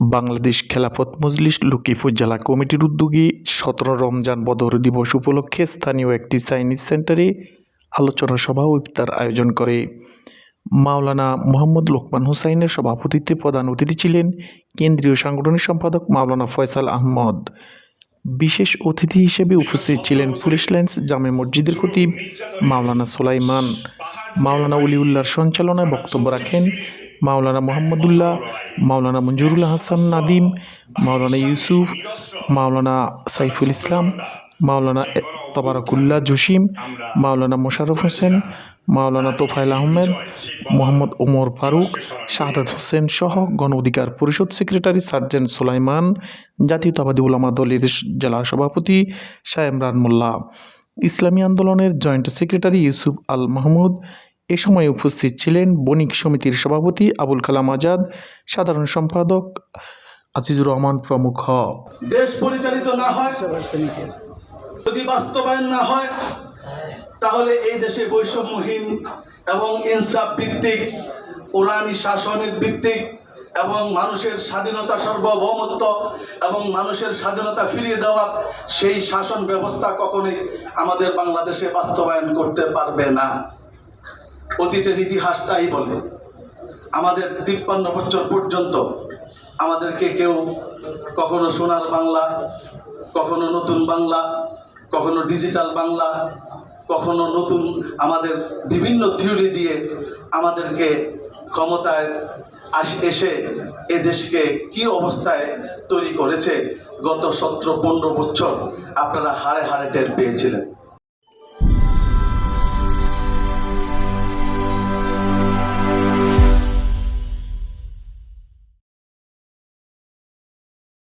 বাংলাদেশ খেলাফত মজলিস লক্ষ্মীপুর জেলা কমিটির উদ্যোগে সতেরো রমজান বদর দিবস উপলক্ষে স্থানীয় একটি চাইনিজ সেন্টারে আলোচনা সভা ও ইফতার আয়োজন করে। মাওলানা মোহাম্মদ লোকমান হুসাইনের সভাপতিত্বে প্রধান অতিথি ছিলেন কেন্দ্রীয় সাংগঠনিক সম্পাদক মাওলানা ফয়সাল আহমদ। বিশেষ অতিথি হিসেবে উপস্থিত ছিলেন পুলিশ লাইন্স জামে মসজিদের খতিব মাওলানা সোলাইমান। মাওলানা উলিউল্লাহর সঞ্চালনায় বক্তব্য রাখেন মাওলানা মোহাম্মদুল্লাহ, মাওলানা মঞ্জুরুল হাসান নাদিম, মাওলানা ইউসুফ, মাওলানা সাইফুল ইসলাম, মাওলানা তবারকুল্লাহ জসিম, মাওলানা মোশাররফ হোসেন, মাওলানা তোফাইল আহমেদ, মোহাম্মদ ওমর ফারুক, শাহাদাত হোসেন সহ গণ অধিকার পরিষদ সেক্রেটারি সার্জেন্ট সোলাইমান, জাতীয়তাবাদী উলামা দলের জেলা সভাপতি শাহ মোল্লা। ইসলামী আন্দোলনের জয়েন্ট সেক্রেটারি ইউসুফ আল মাহমুদ এ সময় উপস্থিত ছিলেন বণিক সমিতির সভাপতি আবুল কালাম আজাদ, সাধারণ সম্পাদক আজিজুর রহমান প্রমুখ। দেশ পরিচালিত না হয়, যদি বাস্তবায়ন না হয়, তাহলে এই দেশে বৈষম্যহীন এবং ইনসাফ ভিত্তিক কোরআনী শাসনের ভিত্তিক এবং মানুষের স্বাধীনতা সার্বভৌমত্ব এবং মানুষের স্বাধীনতা ফিরিয়ে দেওয়া সেই শাসন ব্যবস্থা কখনোই আমাদের বাংলাদেশে বাস্তবায়ন করতে পারবে না। অতীতের ইতিহাস তাই বলে। আমাদের তিপ্পান্ন বছর পর্যন্ত আমাদেরকে কেউ কখনো সোনার বাংলা, কখনো নতুন বাংলা, কখনো ডিজিটাল বাংলা, কখনো নতুন আমাদের বিভিন্ন থিওরি দিয়ে আমাদেরকে ক্ষমতায় আস, এসে এ দেশকে কি অবস্থায় তৈরি করেছে, গত সতেরো পনেরো বছর আপনারা হারে হারে টের পেয়েছিলেন।